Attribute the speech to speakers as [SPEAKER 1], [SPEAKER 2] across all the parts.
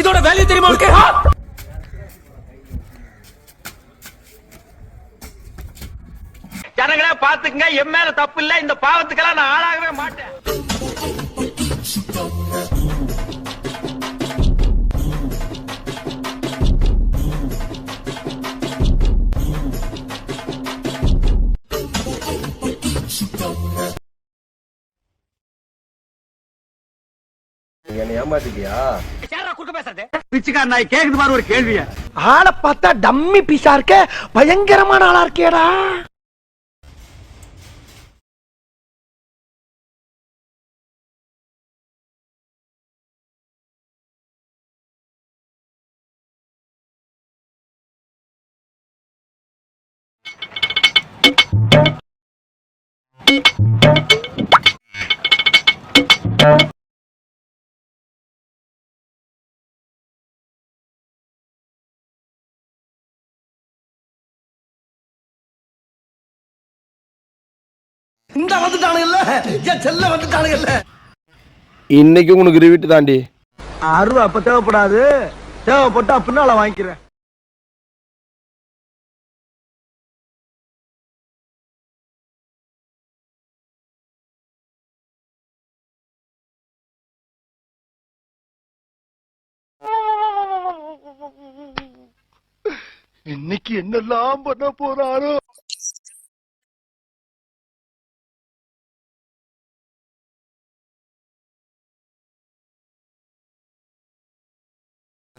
[SPEAKER 1] இதோட வேல்யூ தெரியுமா உனக்கு? ஜனங்களா பாத்துக்கங்க என் மேல தப்பு இல்ல. இந்த பாவத்துக்கெல்லாம் நான் ஆளாகவே மாட்டேன்.
[SPEAKER 2] என்னை ஏமாத்திட்டியா
[SPEAKER 1] பிச்சுக்கார நாய் கேக்குது பாரு ஒரு கேள்விய
[SPEAKER 3] ஆளை பார்த்தா டம்மி பீஸா இருக்க பயங்கரமான ஆளா இருக்கேடா இந்த வந்துட்டானுங்கல்ல? என் செல்ல வந்துட்டானுங்கல்ல?
[SPEAKER 2] இன்னைக்கு உனக்கு ரிவிட்டு தாண்டி.
[SPEAKER 3] அருவா அப்ப தேவைப்படாது. தேவைப்பட்டா பின்னால வாங்கிக்கிறேன். இன்னைக்கு என்னெல்லாம் பண்ண போறாரோ?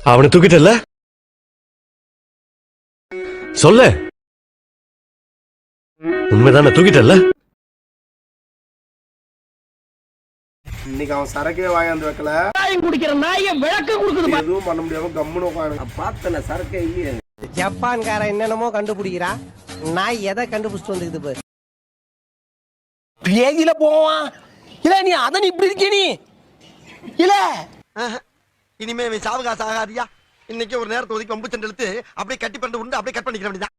[SPEAKER 4] அவனை தூக்கிட்டல சொல்லு. உண்மைதானே தூக்கிட்டல
[SPEAKER 2] இன்னைக்கு அவன் சரக்கே வாங்கி வைக்கல.
[SPEAKER 3] குடிக்கிற நாய விளக்கு கொடுக்குது
[SPEAKER 2] எதுவும் பண்ண முடியாம கம்முன்னு உட்காந்து பார்த்தன சரக்கே இல்லையே.
[SPEAKER 5] ஜப்பான்காரன் என்னென்னமோ கண்டுபிடிக்கிறா. நாய் எதை கண்டுபிடிச்சிட்டு வந்துக்குது பாரு.
[SPEAKER 3] பேதியில போவான். இல்ல நீ அத நீ இப்படி இருக்க நீ. இல்ல
[SPEAKER 6] இனிமே இவன் சாவுகாசு ஆகாதியா? இன்னைக்கு ஒரு நேரத்தை ஒதுக்கி வம்பு சென்று இழுத்து அப்படியே கட்டி பண்ணி உண்டு அப்படியே கட் பண்ணிக்கிற வேண்டியதான்